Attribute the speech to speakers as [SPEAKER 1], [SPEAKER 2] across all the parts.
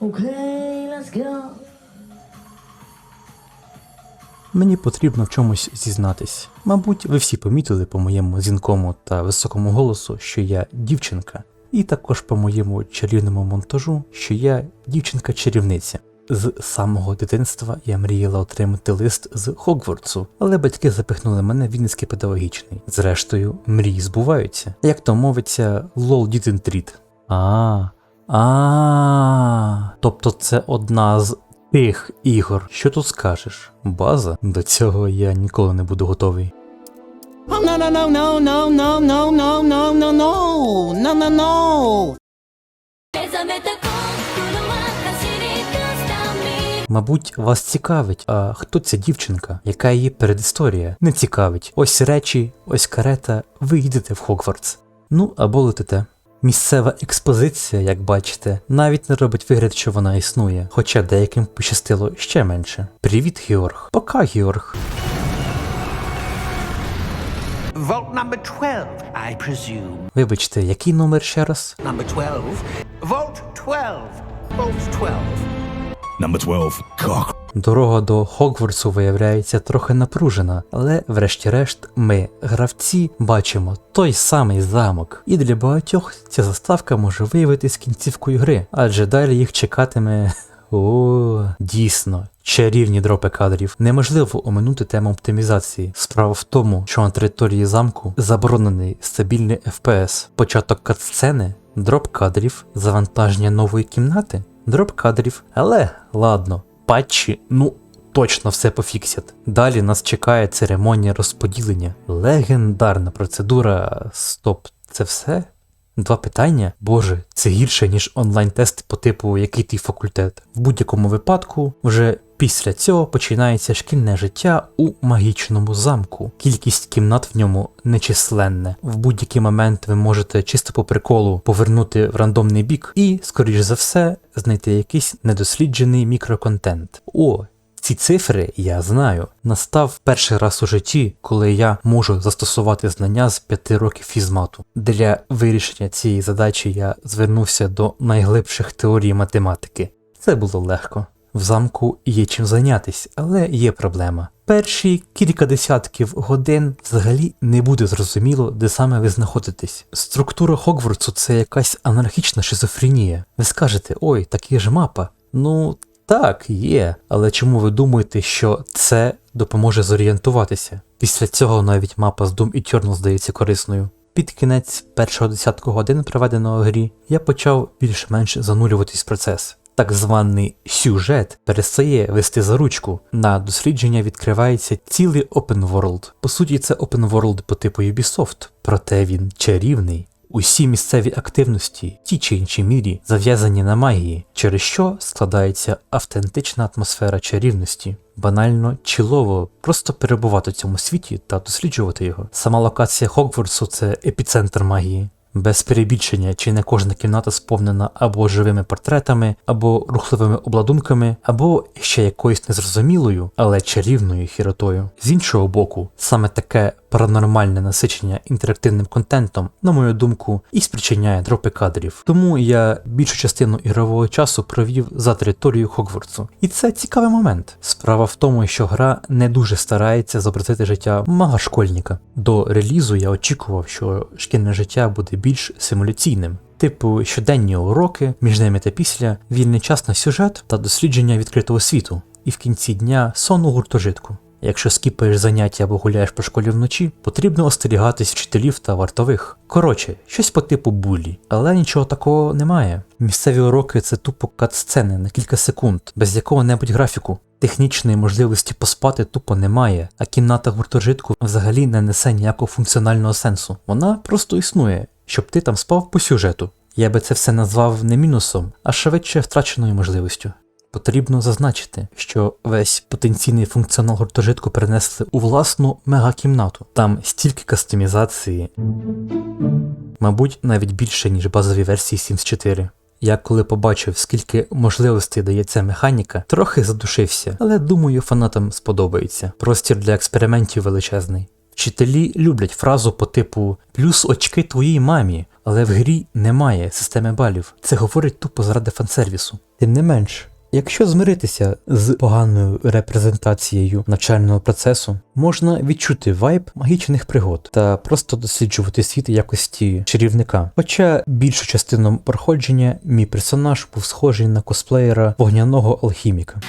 [SPEAKER 1] Okay, let's go.
[SPEAKER 2] Мені потрібно в чомусь зізнатись. Мабуть, ви всі помітили по моєму дзвінкому та високому голосу, що я дівчинка, і також по моєму чарівному монтажу, що я дівчинка-чарівниця. З самого дитинства я мріяла отримати лист з Хогвартсу, але батьки запихнули мене в Вінницький педагогічний. Зрештою, мрії збуваються. Як то мовиться, лол didn't read. А, а, тобто це одна з тих ігор. Що тут скажеш? База? До цього я ніколи не буду готовий. Мабуть, вас цікавить, а хто ця дівчинка, яка її передісторія? Не цікавить. Ось речі, ось карета, ви їдете в Хогвартс. Ну або летите. Місцева експозиція, як бачите, навіть не робить вигляд, що вона існує, хоча деяким пощастило ще менше. Привіт, Георг. Пока, Георг.
[SPEAKER 3] Vault number 12, I presume.
[SPEAKER 2] Вибачте, який номер ще раз?
[SPEAKER 3] Number 12. Vault 12. Vault 12.
[SPEAKER 4] Number 12, cock.
[SPEAKER 2] Дорога до Хогвартсу виявляється трохи напружена, але врешті-решт ми, гравці, бачимо той самий замок. І для багатьох ця заставка може виявитись кінцівкою гри, адже далі їх чекатиме. О, дійсно. Чарівні дропи кадрів. Неможливо оминути тему оптимізації. Справа в тому, що на території замку заборонений стабільний FPS. Початок катсцени, дроп кадрів, завантаження нової кімнати, дроп кадрів. Але ладно, патчі, ну. Точно все пофіксять. Далі нас чекає церемонія розподілення. Легендарна процедура. Стоп, це все? Два питання? Боже, це гірше, ніж онлайн-тест по типу який твій факультет. В будь-якому випадку, вже після цього починається шкільне життя у магічному замку. Кількість кімнат в ньому нечисленне. В будь-який момент ви можете чисто по приколу повернути в рандомний бік і, скоріш за все, знайти якийсь недосліджений мікроконтент. О, ці цифри я знаю. Настав перший раз у житті, коли я можу застосувати знання з 5 років фізмату. Для вирішення цієї задачі я звернувся до найглибших теорій математики. Це було легко. В замку є чим зайнятись, але є проблема. Перші кілька десятків годин взагалі не буде зрозуміло, де саме ви знаходитесь. Структура Хогвартсу це якась анархічна шизофренія. Ви скажете, ой, так є ж мапа. Ну, так, є, але чому ви думаєте, що це допоможе зорієнтуватися? Після цього навіть мапа з Doom Eternal здається корисною. Під кінець першого десятку годин, проведеного грі, я почав більш-менш занурюватись в процес. Так званий сюжет перестає вести за ручку. На дослідження відкривається цілий open world. По суті, це open world по типу Ubisoft, проте він чарівний. Усі місцеві активності, в тій чи іншій мірі, зав'язані на магії, через що складається автентична атмосфера чарівності. Банально чілово просто перебувати в цьому світі та досліджувати його. Сама локація Хогвартсу це епіцентр магії. Без перебільшення, чи не кожна кімната сповнена або живими портретами, або рухливими обладунками, або ще якоюсь незрозумілою, але чарівною хіротою. З іншого боку, саме таке паранормальне насичення інтерактивним контентом, на мою думку, і спричиняє дропи кадрів. Тому я більшу частину ігрового часу провів за територією Хогвартсу. І це цікавий момент. Справа в тому, що гра не дуже старається зобразити життя мага школьника. До релізу я очікував, що шкільне життя буде більш симуляційним. Типу щоденні уроки, між ними та після, вільний час на сюжет та дослідження відкритого світу, і в кінці дня сон у гуртожитку. Якщо скіпаєш заняття або гуляєш по школі вночі, потрібно остерігатись вчителів та вартових. Коротше, щось по типу булі, але нічого такого немає. Місцеві уроки це тупо кат-сцени на кілька секунд, без якого-небудь графіку. Технічної можливості поспати тупо немає, а кімната гуртожитку взагалі не несе ніякого функціонального сенсу. Вона просто існує, щоб ти там спав по сюжету. Я би це все назвав не мінусом, а швидше втраченою можливістю. Потрібно зазначити, що весь потенційний функціонал гуртожитку перенесли у власну мегакімнату. Там стільки кастомізації, мабуть, навіть більше, ніж базові версії Sims 4. Я коли побачив, скільки можливостей дає ця механіка, трохи задушився, але думаю, фанатам сподобається. Простір для експериментів величезний. Вчителі люблять фразу по типу плюс очки твоїй мамі, але в грі немає системи балів. Це говорить тупо заради фансервісу. Тим не менш, якщо змиритися з поганою репрезентацією навчального процесу, можна відчути вайб магічних пригод та просто досліджувати світ якості чарівника. Хоча більшу частину проходження мій персонаж був схожий на косплеєра вогняного алхіміка.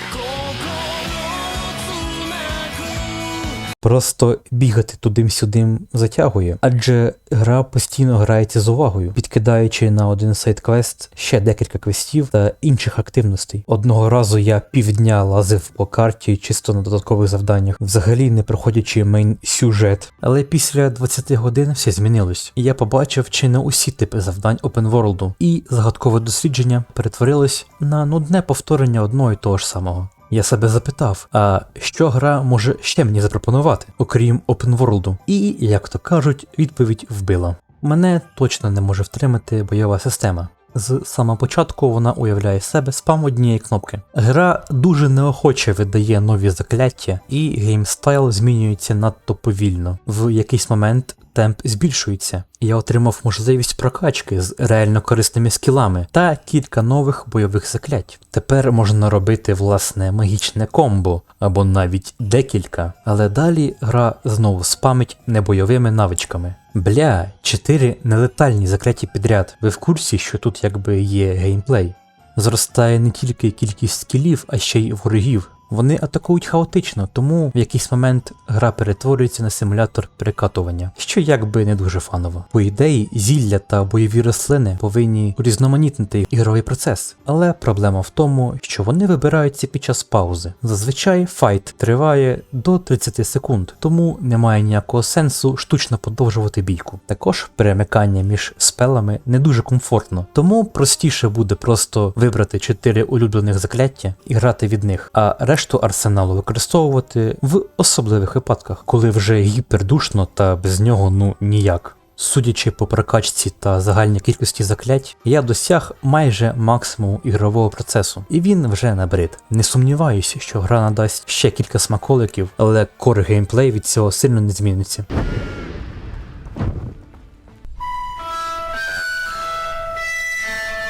[SPEAKER 2] Просто бігати тудим-сюдим затягує, адже гра постійно грається з увагою, відкидаючи на один сайт-квест ще декілька квестів та інших активностей. Одного разу я півдня лазив по карті чисто на додаткових завданнях, взагалі не проходячи мейн сюжет. Але після 20 годин все змінилось, і я побачив чи не усі типи завдань World, і загадкове дослідження перетворилось на нудне повторення одного і того ж самого. Я себе запитав, а що гра може ще мені запропонувати, окрім World? І, як то кажуть, відповідь вбила. Мене точно не може втримати бойова система. З самого початку вона уявляє себе спам однієї кнопки. Гра дуже неохоче видає нові закляття, і геймстайл змінюється надто повільно. В якийсь момент темп збільшується. Я отримав можливість прокачки з реально корисними скілами та кілька нових бойових заклять. Тепер можна робити власне магічне комбо або навіть декілька, але далі гра знову спамить небойовими навичками. Бля, 4 нелетальні закляті підряд. Ви в курсі, що тут якби є геймплей? Зростає не тільки кількість скілів, а ще й ворогів. Вони атакують хаотично, тому в якийсь момент гра перетворюється на симулятор перекатування, що якби не дуже фаново. По ідеї, зілля та бойові рослини повинні урізноманітнити ігровий процес, але проблема в тому, що вони вибираються під час паузи. Зазвичай файт триває до 30 секунд, тому немає ніякого сенсу штучно подовжувати бійку. Також перемикання між спелами не дуже комфортно, тому простіше буде просто вибрати 4 улюблених закляття і грати від них, а решту арсеналу використовувати в особливих випадках, коли вже гіпердушно та без нього ну ніяк. Судячи по прокачці та загальній кількості заклять, я досяг майже максимуму ігрового процесу, і він вже набрид. Не сумніваюся, що гра надасть ще кілька смаколиків, але кор геймплей від цього сильно не зміниться.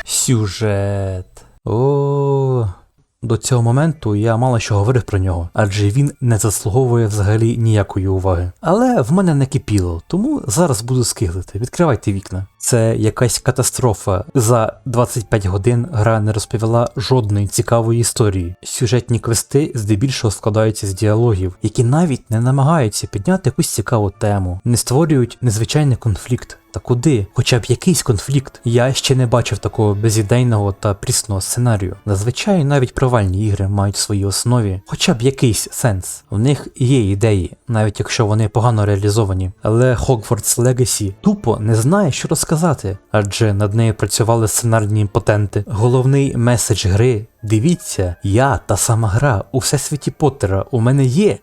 [SPEAKER 2] Сюжет. О. До цього моменту я мало що говорив про нього, адже він не заслуговує взагалі ніякої уваги. Але в мене не кипіло, тому зараз буду скиглити. Відкривайте вікна. Це якась катастрофа. За 25 годин гра не розповіла жодної цікавої історії. Сюжетні квести здебільшого складаються з діалогів, які навіть не намагаються підняти якусь цікаву тему, не створюють незвичайний конфлікт. Та куди? Хоча б якийсь конфлікт. Я ще не бачив такого безідейного та прісного сценарію. Зазвичай навіть провальні ігри мають в своїй основі хоча б якийсь сенс. В них є ідеї, навіть якщо вони погано реалізовані. Але Hogwarts Legacy тупо не знає, що розказати, адже над нею працювали сценарні імпотенти. Головний меседж гри. Дивіться, я та сама гра у всесвіті Поттера у мене є.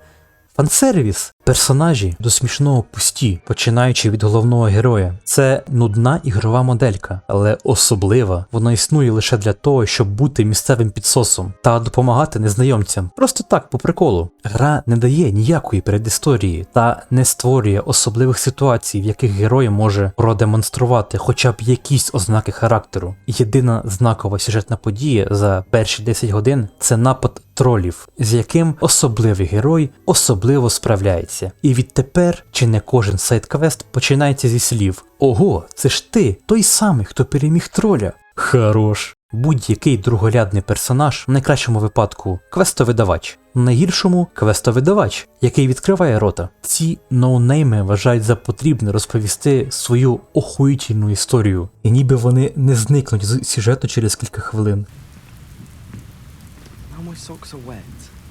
[SPEAKER 2] Фансервіс. Персонажі до смішного пусті, починаючи від головного героя. Це нудна ігрова моделька, але особлива. Вона існує лише для того, щоб бути місцевим підсосом та допомагати незнайомцям. Просто так, по приколу. Гра не дає ніякої передісторії та не створює особливих ситуацій, в яких герой може продемонструвати хоча б якісь ознаки характеру. Єдина знакова сюжетна подія за перші 10 годин це напад тролів, з яким особливий герой особливо справляється. І відтепер чи не кожен сайт-квест починається зі слів Ого, це ж ти, той самий, хто переміг троля. Хорош. Будь-який друголядний персонаж, в найкращому випадку квестовидавач, в найгіршому квестовидавач, який відкриває рота. Ці ноунейми вважають за потрібне розповісти свою охуїтельну історію, і ніби вони не зникнуть з сюжету через кілька хвилин.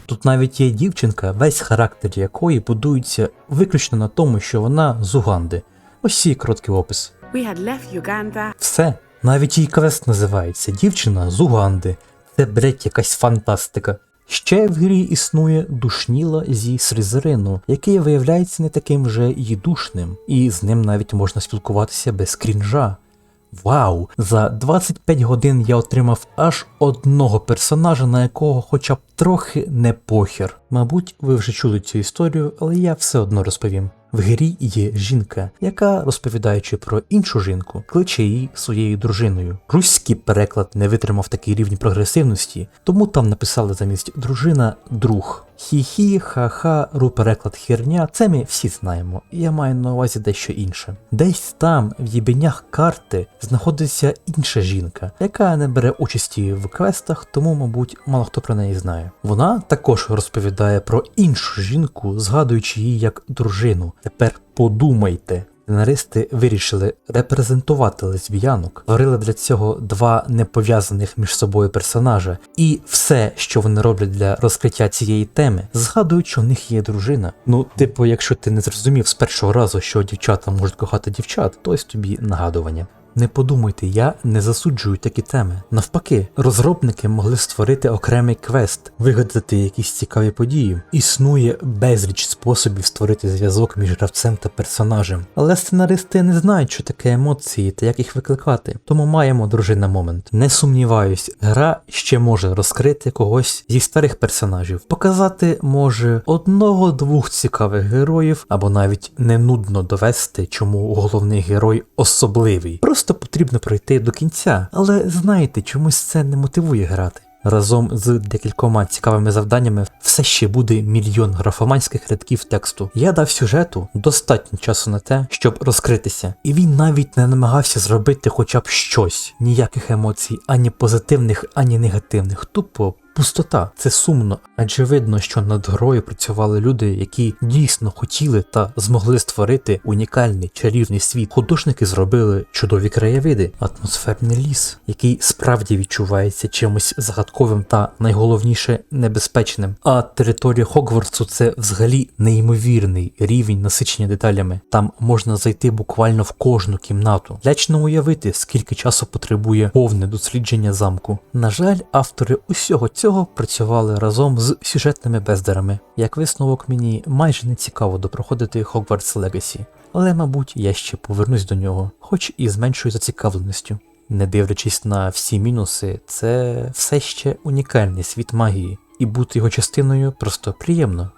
[SPEAKER 2] Тут навіть є дівчинка, весь характер якої будується виключно на тому, що вона з Уганди. Ось її короткий опис.
[SPEAKER 5] We had left Uganda
[SPEAKER 2] Все. Навіть її квест називається Дівчина з Уганди. Це, блять, якась фантастика. Ще в грі існує душніла зі Срізерину, який виявляється не таким вже і душним, і з ним навіть можна спілкуватися без крінжа. Вау! За 25 годин я отримав аж одного персонажа, на якого хоча б трохи не похер. Мабуть, ви вже чули цю історію, але я все одно розповім. В грі є жінка, яка, розповідаючи про іншу жінку, кличе її своєю дружиною. Руський переклад не витримав такий рівень прогресивності, тому там написали замість дружина друг. Хі-хі, ха-ха, ру переклад херня, це ми всі знаємо. Я маю на увазі дещо інше. Десь там, в їбенях карти, знаходиться інша жінка, яка не бере участі в квестах, тому, мабуть, мало хто про неї знає. Вона також розповідає про іншу жінку, згадуючи її як дружину. Тепер подумайте. Сценаристи вирішили репрезентувати лесбіянок, створили для цього два непов'язаних між собою персонажа, і все, що вони роблять для розкриття цієї теми, згадують, що в них є дружина. Ну, типу, якщо ти не зрозумів з першого разу, що дівчата можуть кохати дівчат, то ось тобі нагадування. Не подумайте, я не засуджую такі теми. Навпаки, розробники могли створити окремий квест, вигадати якісь цікаві події. Існує безліч способів створити зв'язок між гравцем та персонажем. Але сценаристи не знають, що таке емоції та як їх викликати. Тому маємо дружина момент. Не сумніваюсь, гра ще може розкрити когось зі старих персонажів, показати може одного-двох цікавих героїв, або навіть не нудно довести, чому головний герой особливий. Просто потрібно пройти до кінця, але знаєте, чомусь це не мотивує грати. Разом з декількома цікавими завданнями все ще буде мільйон графоманських рядків тексту. Я дав сюжету достатньо часу на те, щоб розкритися, і він навіть не намагався зробити хоча б щось, ніяких емоцій, ані позитивних, ані негативних. Тупо Пустота це сумно, адже видно, що над грою працювали люди, які дійсно хотіли та змогли створити унікальний чарівний світ. Художники зробили чудові краєвиди, атмосферний ліс, який справді відчувається чимось загадковим та найголовніше небезпечним. А територія Хогвартсу це взагалі неймовірний рівень насичення деталями. Там можна зайти буквально в кожну кімнату. Лячно уявити, скільки часу потребує повне дослідження замку. На жаль, автори усього цього працювали разом з сюжетними бездарами. Як висновок, мені майже не цікаво допроходити Hogwarts Legacy, але, мабуть, я ще повернусь до нього, хоч і з меншою зацікавленістю. Не дивлячись на всі мінуси, це все ще унікальний світ магії, і бути його частиною просто приємно.